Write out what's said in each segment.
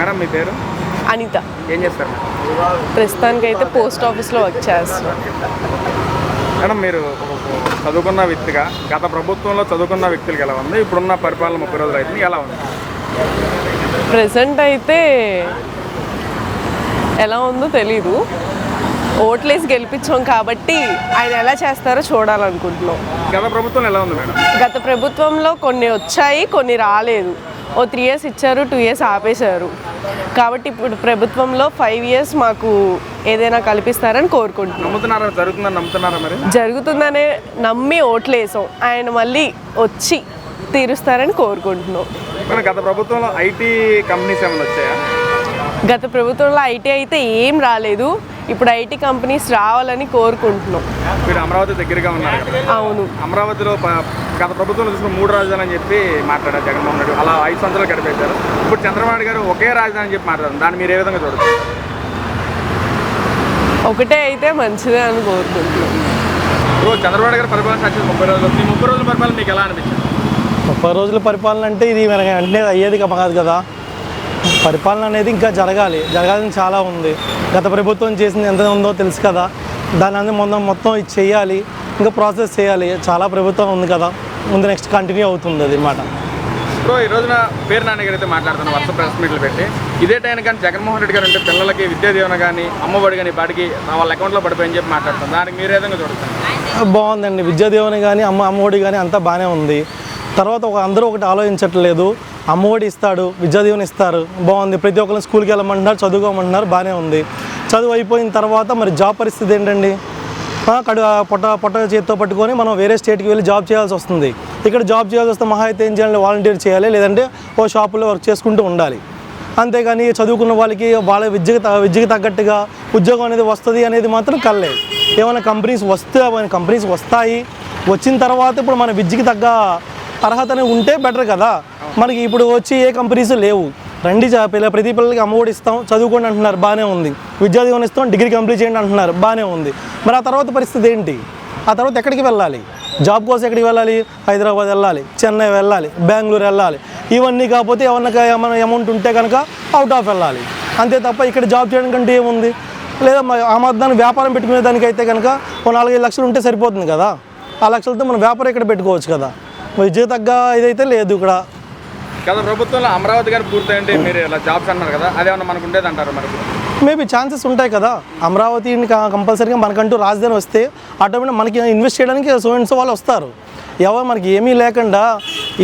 Madam మీ పేరు? అనిత. ఏం చేస్తారు? ప్రస్తుతానికి అయితే పోస్ట్ ఆఫీస్లో వర్క్ చేస్తున్నాను మేడం మీరు చదువుకున్న వ్యక్తిగా గత ప్రభుత్వంలో చదువుకున్న వ్యక్తులకి ఎలా ఉంది? ఇప్పుడున్న పరిపాలన ముప్పై రోజులు అయితే ఎలా ఉంది? ప్రజెంట్ అయితే ఎలా ఉందో తెలీదు. ఓట్లేసి గెలిపించాం కాబట్టి ఆయన ఎలా చేస్తారో చూడాలనుకుంటున్నాం. గత ప్రభుత్వం ఎలా ఉంది మేడం? గత ప్రభుత్వంలో కొన్ని వచ్చాయి కొన్ని రాలేదు. ఓ త్రీ ఇయర్స్ ఇచ్చారు టూ ఇయర్స్ ఆపేశారు. కాబట్టి ఇప్పుడు ప్రభుత్వంలో ఫైవ్ ఇయర్స్ మాకు ఏదైనా కల్పిస్తారని కోరుకుంటున్నాం. నమ్ముతున్నారా? జరుగుతుందని మరి? జరుగుతుందనే నమ్మి ఓట్లేసాం. ఆయన మళ్ళీ వచ్చి తీరుస్తారని కోరుకుంటున్నాం. గత ప్రభుత్వంలో ఐటీ కంపెనీస్ ఏమైనా వచ్చాయా? గత ప్రభుత్వంలో ఐటీ అయితే ఏం రాలేదు. ఇప్పుడు ఐటీ కంపెనీస్ రావాలని కోరుకుంటున్నాం. మీరు అమరావతి దగ్గరగా ఉన్నారు అవును. అమరావతిలో గత ప్రభుత్వంలో చూసిన మూడు రాజధానులు అని చెప్పి మాట్లాడారు జగన్మోహన్ రెడ్డి. అలా ఐదు సంవత్సరాలు గడిపేశారు. ఇప్పుడు చంద్రబాబు గారు ఒకే రాజధాని అని చెప్పి మాట్లాడారు. దాన్ని మీరు ఏ విధంగా చూడచ్చు? ఒకటే అయితే మంచిదే అని కోరుకుంటున్నాం. ఇప్పుడు చంద్రబాబు గారు పరిపాలన సక్సెస్ ముప్పై రోజులు. ఈ ముప్పై రోజుల పరిపాలన మీకు ఎలా అనిపించింది? ముప్పై రోజుల పరిపాలన అంటే ఇది మనకి వెంటనే అయ్యేది కాదు కదా. పరిపాలన అనేది ఇంకా జరగాలి. జరగాలని చాలా ఉంది. గత ప్రభుత్వం చేసింది ఎంత ఉందో తెలుసు కదా. దాని అందరూ మొత్తం మొత్తం ఇది చేయాలి. ఇంకా ప్రాసెస్ చేయాలి. చాలా ప్రభుత్వం ఉంది కదా. ముందు నెక్స్ట్ కంటిన్యూ అవుతుంది అది మాట. ఇప్పుడు ఈ రోజున పేరు నాన్న గారు అయితే మాట్లాడుతున్న వరుస ప్రెస్ మీట్లు పెట్టి ఇదే టైం కానీ జగన్మోహన్ రెడ్డి గారు అంటే పిల్లలకి విద్యా దీవెన కానీ అమ్మఒడి కానీ బాడికి వాళ్ళ అకౌంట్లో పడిపోయని చెప్పి మాట్లాడుతున్నారు. దానికి మీరు ఏ విధంగా చూడచ్చు? బాగుందండి. విద్యాదీవని కానీ అమ్మ అమ్మఒడి కానీ అంతా బాగానే ఉంది. తర్వాత ఒక అందరూ ఒకటి ఆలోచించట్లేదు. అమ్మఒడి ఇస్తాడు విద్యాదీవెన ఇస్తారు. బాగుంది. ప్రతి ఒక్కరు స్కూల్కి వెళ్ళమంటున్నారు చదువుకోమంటున్నారు బాగానే ఉంది. చదువు అయిపోయిన తర్వాత మరి జాబ్ పరిస్థితి ఏంటండి? అక్కడ కడు పొట్ట పొట్ట చేతితో పట్టుకొని మనం వేరే స్టేట్కి వెళ్ళి జాబ్ చేయాల్సి వస్తుంది. ఇక్కడ జాబ్ చేయాల్సి వస్తే మహా అయితే ఏం చేయాలి? వాలంటీర్ చేయాలి లేదంటే ఓ షాపులో వర్క్ చేసుకుంటూ ఉండాలి. అంతేగాని చదువుకున్న వాళ్ళకి వాళ్ళ విద్యకు విద్యకు తగ్గట్టుగా ఉద్యోగం అనేది వస్తుంది అనేది మాత్రం కలలేదు ఏమైనా కంపెనీస్ వస్తే కంపెనీస్ వస్తాయి వచ్చిన తర్వాత ఇప్పుడు మన విద్యకి తగ్గ అర్హత అనేది ఉంటే బెటర్ కదా. మనకి ఇప్పుడు వచ్చి ఏ కంపెనీస్ లేవు. రండి జా- పిల్ల ప్రతి పిల్లలకి అమ్మఒడి ఇస్తాం చదువుకోండి అంటున్నారు బాగానే ఉంది. విద్యా దీవెన ఇస్తాం డిగ్రీ కంప్లీట్ చేయండి అంటున్నారు బాగానే ఉంది. మరి ఆ తర్వాత పరిస్థితి ఏంటి? ఆ తర్వాత ఎక్కడికి వెళ్ళాలి? జాబ్ కోసం ఎక్కడికి వెళ్ళాలి? హైదరాబాద్ వెళ్ళాలి చెన్నై వెళ్ళాలి బెంగళూరు వెళ్ళాలి. ఇవన్నీ కాకపోతే ఏమన్నా ఏమైనా అమౌంట్ ఉంటే కనుక అవుట్ ఆఫ్ వెళ్ళాలి. అంతే తప్ప ఇక్కడ జాబ్ చేయడం కంటే ఏముంది? లేదా ఆ మధ్యాహ్నం వ్యాపారం పెట్టుకునే దానికైతే కనుక ఓ నాలుగైదు లక్షలు ఉంటే సరిపోతుంది కదా? ఆ లక్షలతో మనం వ్యాపారం ఇక్కడ పెట్టుకోవచ్చు కదా? విద్య తగ్గ ఇదైతే లేదు ఇక్కడ. గత ప్రభుత్వంలో అమరావతి గారు పూర్తయింటే మీరు ఇలా జాబ్స్ అన్నారు కదా అదేమన్నా మనకు ఉండేది అంటారు మరి? మేబీ ఛాన్సెస్ ఉంటాయి కదా. అమరావతిని కంపల్సరీగా మనకంటూ రాజధాని వస్తే ఆటోమేటిక్ మనకి ఇన్వెస్ట్ చేయడానికి స్టూడెంట్స్ వాళ్ళు వస్తారు. ఎవరు మనకి ఏమీ లేకుండా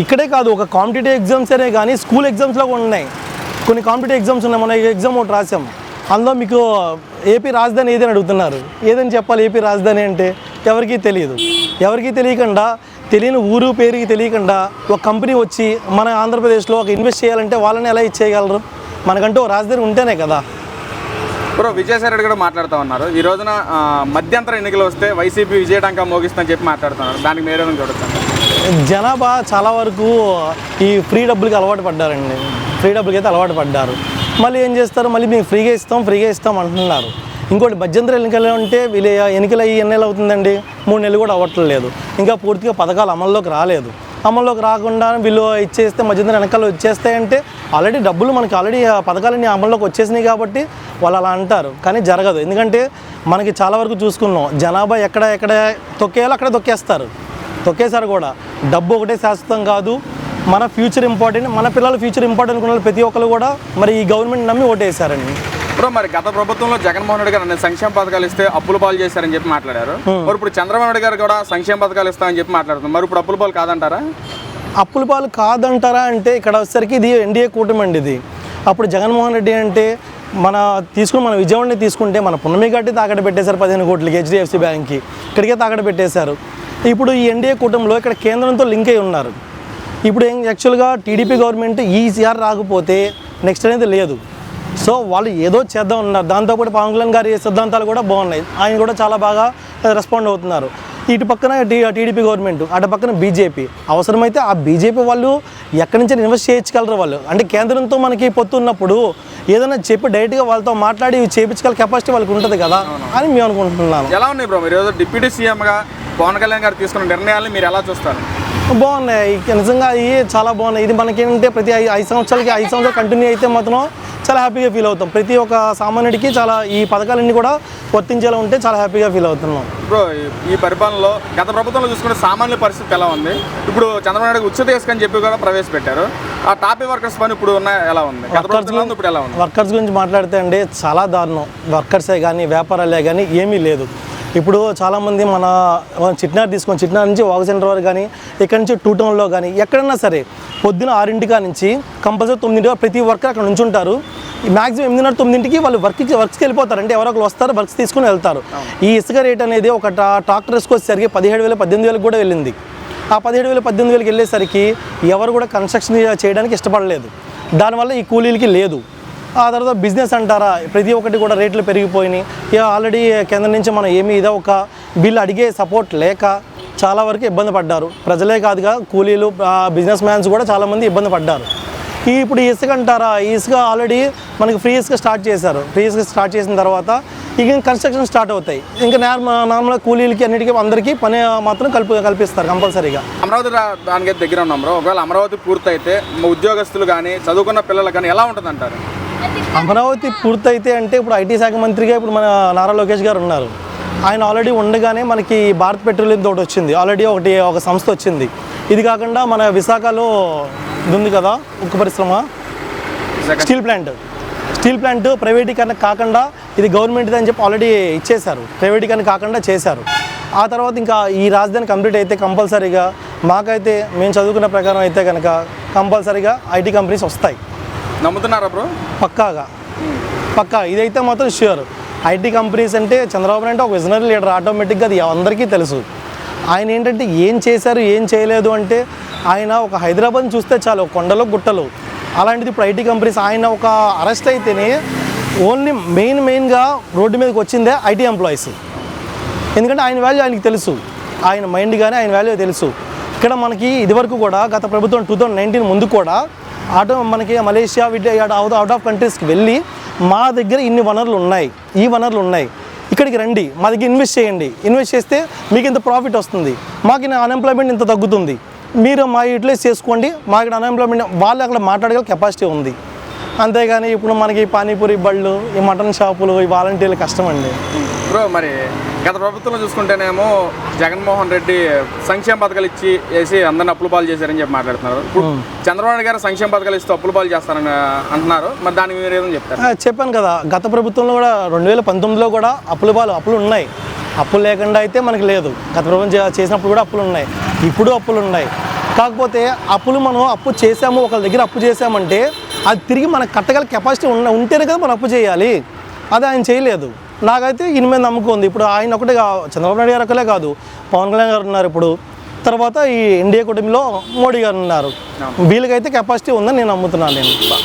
ఇక్కడే కాదు ఒక కాంపిటేటివ్ ఎగ్జామ్స్ అనే కానీ స్కూల్ ఎగ్జామ్స్లో కూడా ఉన్నాయి. కొన్ని కాంపిటేటివ్ ఎగ్జామ్స్ ఉన్నాయి మన ఎగ్జామ్ ఒకటి రాసాం అందులో మీకు ఏపీ రాజధాని ఏదని అడుగుతున్నారు. ఏదని చెప్పాలి ఏపీ రాజధాని అంటే ఎవరికీ తెలియదు. ఎవరికీ తెలియకుండా తెలియని ఊరు పేరుకి తెలియకుండా ఒక కంపెనీ వచ్చి మన ఆంధ్రప్రదేశ్లో ఒక ఇన్వెస్ట్ చేయాలంటే వాళ్ళని ఎలా ఇచ్చేయగలరు? మనకంటూ రాజధాని ఉంటేనే కదా. బ్రో విజయసాయి రెడ్డి కూడా మాట్లాడుతూ ఉన్నారు. ఈ రోజున మధ్యంతర ఎన్నికలు వస్తే వైసీపీ విజయటంకా మోగిస్తుందని చెప్పి మాట్లాడుతున్నారు. దానికి మీరు ఏమైనా చూడొచ్చు? జనాభా చాలా వరకు ఈ ఫ్రీ డబ్బులకి అలవాటు పడ్డారండి. ఫ్రీ డబ్బులకి అయితే అలవాటు పడ్డారు. మళ్ళీ ఏం చేస్తారు? మళ్ళీ మేము ఫ్రీగా ఇస్తాం ఫ్రీగా ఇస్తాం అంటున్నారు. ఇంకోటి మధ్యంతర ఎన్నికలు అంటే వీళ్ళ ఎన్నికలు అయ్యి ఎన్ని నెలలు అవుతుందండి? మూడు నెలలు కూడా అవ్వట్లేదు ఇంకా పూర్తిగా పథకాలు అమల్లోకి రాలేదు. అమల్లోకి రాకుండా వీళ్ళు ఇచ్చేస్తే మధ్యంతర వెనకాల వచ్చేస్తాయంటే ఆల్రెడీ డబ్బులు మనకి ఆల్రెడీ ఆ పథకాలన్నీ అమల్లోకి వచ్చేసినాయి కాబట్టి వాళ్ళు అలా అంటారు. కానీ జరగదు. ఎందుకంటే మనకి చాలా వరకు చూసుకున్నాం. జనాభా ఎక్కడ ఎక్కడ తొక్కేయాలో అక్కడ తొక్కేస్తారు. తొక్కేసారు కూడా. డబ్బు ఒకటే శాశ్వతం కాదు. మన ఫ్యూచర్ ఇంపార్టెంట్ మన పిల్లల ఫ్యూచర్ ఇంపార్టెంట్ అనుకున్న ప్రతి ఒక్కరు కూడా మరి ఈ గవర్నమెంట్ నమ్మి ఓటేసారండి బ్రో మరి గత ప్రభుత్వంలో జగన్మోహన్ రెడ్డి గారు సంక్షేమ పథకాలు ఇస్తే అప్పుల పాలు చేశారని చెప్పి మాట్లాడారు. మరి ఇప్పుడు చంద్రబాబు నాయుడు గారు కూడా సంక్షేమ పథకాలు ఇస్తామని చెప్పి మాట్లాడుతున్నారు. మరి ఇప్పుడు అప్పుల పాలు కాదంటారా? అప్పుల పాలు కాదంటారా అంటే ఇక్కడ వచ్చేసరికి ఇది ఎన్డీఏ కూటమి అండి ఇది. అప్పుడు జగన్మోహన్ రెడ్డి అంటే మన తీసుకుని మన విజయవాడని తీసుకుంటే మన పున్నమి గట్టి తాకట పెట్టేశారు పదిహేను కోట్లకి హెచ్డిఎఫ్సి బ్యాంక్కి. ఇక్కడికే తాకట పెట్టేశారు. ఇప్పుడు ఈ ఎన్డీఏ కూటమిలో ఇక్కడ కేంద్రంతో లింక్ అయి ఉన్నారు. ఇప్పుడు ఏం యాక్చువల్గా టీడీపీ గవర్నమెంట్ ఈసీఆర్ రాకపోతే నెక్స్ట్ అనేది లేదు. సో వాళ్ళు ఏదో చేద్దాం ఉన్నారు దాంతోపాటు పవన్ కళ్యాణ్ గారి సిద్ధాంతాలు కూడా బాగున్నాయి. ఆయన కూడా చాలా బాగా రెస్పాండ్ అవుతున్నారు. ఇటు పక్కన టీడీపీ గవర్నమెంట్ అటు పక్కన బీజేపీ. అవసరమైతే ఆ బీజేపీ వాళ్ళు ఎక్కడి నుంచి ఇన్వెస్ట్ చేయించగలరు వాళ్ళు? అంటే కేంద్రంతో మనకి పొత్తు ఉన్నప్పుడు ఏదైనా చెప్పి డైరెక్ట్గా వాళ్ళతో మాట్లాడి చేయించగల కెపాసిటీ వాళ్ళకి ఉంటుంది కదా అని మేము అనుకుంటున్నాను. ఎలా ఉన్నాయి బ్రో? మీరు డిప్యూటీ సీఎంగా పవన్ కళ్యాణ్ గారు తీసుకున్న నిర్ణయాలను మీరు ఎలా చూస్తారు? బాగున్నాయి. నిజంగా అవి చాలా బాగున్నాయి. ఇది మనకి ఏంటంటే ప్రతి ఐదు సంవత్సరాలకి ఐదు సంవత్సరాలు కంటిన్యూ అయితే మాత్రం చాలా హ్యాపీగా ఫీల్ అవుతాం. ప్రతి ఒక్క సామాన్యుడికి చాలా ఈ పథకాలన్నీ కూడా వర్తించేలా ఉంటే చాలా హ్యాపీగా ఫీల్ అవుతున్నాం. బ్రో ఈ- పరిపాలనలో గత ప్రభుత్వంలో చూసుకుంటే సామాన్య పరిస్థితి ఎలా ఉంది? ఇప్పుడు చంద్రబాబు నాయుడు ఉచిత ఇసుక అని చెప్పి కూడా ప్రవేశపెట్టారు. ఆ టాపీ వర్కర్స్ పని ఇప్పుడు ఉన్న ఎలా ఉంది? ఉంది, ఇప్పుడు ఎలా ఉంది? వర్కర్స్ గురించి మాట్లాడితే అండి చాలా దారుణం. వర్కర్సే కానీ వ్యాపారాలే కానీ ఏమీ లేదు. ఇప్పుడు చాలామంది మన చిట్నార్ తీసుకొని చిట్నార్ నుంచి వాగు సెంటర్ వరకు కానీ ఇక్కడ నుంచి టూ టౌన్లో కానీ ఎక్కడన్నా సరే పొద్దున ఆరింటికా నుంచి కంపల్సరీ తొమ్మిదింటిగా ప్రతి వర్కర్ అక్కడ నుంచి ఉంటారు మ్యాక్సిమం ఎనిమిదిన్నర తొమ్మిదింటికి వాళ్ళు వర్క్కి వర్క్స్కి వెళ్ళిపోతారు. అంటే ఎవరో ఒకరు వస్తారు వర్క్స్ తీసుకుని వెళ్తారు. ఈ ఇసుక రేట్ అనేది ఒక ట్రాక్టర్స్కి ట్రాక్టర్ వచ్చేసరికి పదిహేడు వేల పద్దెనిమిది వేలకు కూడా వెళ్ళింది. ఆ పదిహేడు వేల పద్దెనిమిది వేలకు వెళ్ళేసరికి ఎవరు కూడా కన్స్ట్రక్షన్ చేయడానికి ఇష్టపడలేదు. దానివల్ల ఈ కూలీలకి లేదు. ఆ తర్వాత బిజినెస్ అంటారా? ప్రతి ఒక్కటి కూడా రేట్లు పెరిగిపోయినాయి. ఇక ఆల్రెడీ కేంద్రం నుంచి మనం ఏమి ఇదో ఒక బిల్ అడిగే సపోర్ట్ లేక చాలా వరకు ఇబ్బంది పడ్డారు. ప్రజలే కాదుగా కూలీలు బిజినెస్ మ్యాన్స్ కూడా చాలామంది ఇబ్బంది పడ్డారు. ఈ ఇప్పుడు ఇసుక అంటారా? ఈ ఇసుక ఆల్రెడీ మనకి ఫ్రీ ఇసుక స్టార్ట్ చేశారు. ఫ్రీ ఇసుక స్టార్ట్ చేసిన తర్వాత ఇక కన్స్ట్రక్షన్ స్టార్ట్ అవుతాయి. ఇంకా నార్మల్ కూలీలకి అన్నిటికీ అందరికీ పని మాత్రం కల్పి కల్పిస్తారు కంపల్సరీగా. అమరావతి రా- దానికైతే దగ్గర ఉన్నాం బ్రో. ఒకవేళ అమరావతి పూర్తయితే ఉద్యోగస్తులు కానీ చదువుకున్న పిల్లలు కానీ ఎలా ఉంటుంది అంటారు అమరావతి పూర్తయితే అంటే ఇప్పుడు ఐటీ శాఖ మంత్రిగా ఇప్పుడు మన నారా లోకేష్ గారు ఉన్నారు. ఆయన ఆల్రెడీ ఉండగానే మనకి భారత్ పెట్రోలియం తోటి వచ్చింది. ఆల్రెడీ ఒకటి ఒక సంస్థ వచ్చింది. ఇది కాకుండా మన విశాఖలో ఇది ఉంది కదా ఉక్కు పరిశ్రమ? Steel plant. స్టీల్ ప్లాంట్ ప్రైవేటీకరణ కాకుండా ఇది గవర్నమెంట్ అని చెప్పి ఆల్రెడీ ఇచ్చేశారు. ప్రైవేటీకరణ కాకుండా చేశారు. ఆ తర్వాత ఇంకా ఈ రాజధాని కంప్లీట్ అయితే కంపల్సరీగా మాకైతే మేము చదువుకున్న ప్రకారం అయితే కనుక కంపల్సరీగా ఐటీ కంపెనీస్ వస్తాయి. నమ్ముతున్నారా బ్రో? పక్కాగా. పక్కా. ఇదైతే మాత్రం ష్యూర్ ఐటీ కంపెనీస్ అంటే చంద్రబాబు అంటే ఒక విజనరీ లీడర్ ఆటోమేటిక్గా అది అందరికీ తెలుసు. ఆయన ఏంటంటే ఏం చేశారు ఏం చేయలేదు అంటే ఆయన ఒక హైదరాబాద్ చూస్తే చాలు కొండలు గుట్టలు. అలాంటిది ఇప్పుడు ఐటీ కంపెనీస్ ఆయన ఒక అరెస్ట్ అయితేనే ఓన్లీ మెయిన్ మెయిన్గా రోడ్డు మీదకి వచ్చిందే ఐటీ ఎంప్లాయీస్ ఎందుకంటే ఆయన వాల్యూ ఆయనకి తెలుసు. ఆయన మైండ్ కానీ ఆయన వాల్యూ తెలుసు. ఇక్కడ మనకి ఇదివరకు కూడా గత ప్రభుత్వం టూ థౌజండ్ నైన్టీన్ ముందు కూడా ఆటో మనకి మలేషియా వీటి అవుట్ అవుట్ ఆఫ్ కంట్రీస్కి వెళ్ళి మా దగ్గర ఇన్ని వనరులు ఉన్నాయి. ఈ వనరులు ఉన్నాయి. ఇక్కడికి రండి. మా దగ్గర ఇన్వెస్ట్ చేయండి. ఇన్వెస్ట్ చేస్తే మీకు ఇంత ప్రాఫిట్ వస్తుంది. మాకు అన్ఎంప్లాయ్మెంట్ ఇంత తగ్గుతుంది. మీరు మా యూటిలైజ్ చేసుకోండి. మా ఇక్కడ అన్ఎంప్లాయ్మెంట్ వాళ్ళు అక్కడ మాట్లాడగల కెపాసిటీ ఉంది. అంతేగాని ఇప్పుడు మనకి పానీపూరి బళ్ళు ఈ మటన్ షాపులు ఈ వాలంటీర్లు కష్టం అండి. బ్రో మరి గత ప్రభుత్వంలో చూసుకుంటేనేమో జగన్మోహన్ రెడ్డి సంక్షేమ పథకాలు ఇచ్చి వేసి అందరిని అప్పుల పాలు చేశారని చెప్పి మాట్లాడుతున్నారు. చంద్రబాబు గారు సంక్షేమ పథకాలు ఇస్తూ అప్పుల పాలు చేస్తారని అంటున్నారు. మరి దానికి మీరు ఏమని చెప్తారు? చెప్పాను కదా గత ప్రభుత్వంలో కూడా రెండు వేల పంతొమ్మిదిలో కూడా అప్పుల పాలు అప్పులు ఉన్నాయి. అప్పులు లేకుండా అయితే మనకి లేదు. గత ప్రభుత్వం చేసినప్పుడు కూడా అప్పులు ఉన్నాయి. ఇప్పుడు అప్పులు ఉన్నాయి. కాకపోతే అప్పులు మనం అప్పు చేసాము ఒకళ్ళ దగ్గర అప్పు చేసామంటే అది తిరిగి మనకు కట్టగల కెపాసిటీ ఉన్న ఉంటేనే కదా మనం అప్పు చేయాలి. అది ఆయన చేయలేదు. నాకైతే ఈయన మీద నమ్మకం ఉంది. ఇప్పుడు ఆయన ఒకటే కా- చంద్రబాబు నాయుడు గారు ఒకలే కాదు. పవన్ కళ్యాణ్ గారు ఉన్నారు ఇప్పుడు. తర్వాత ఈ ఎన్డీఏ కూటమిలో మోడీ గారు ఉన్నారు. వీళ్ళకైతే కెపాసిటీ ఉందని నేను నమ్ముతున్నాను నేను.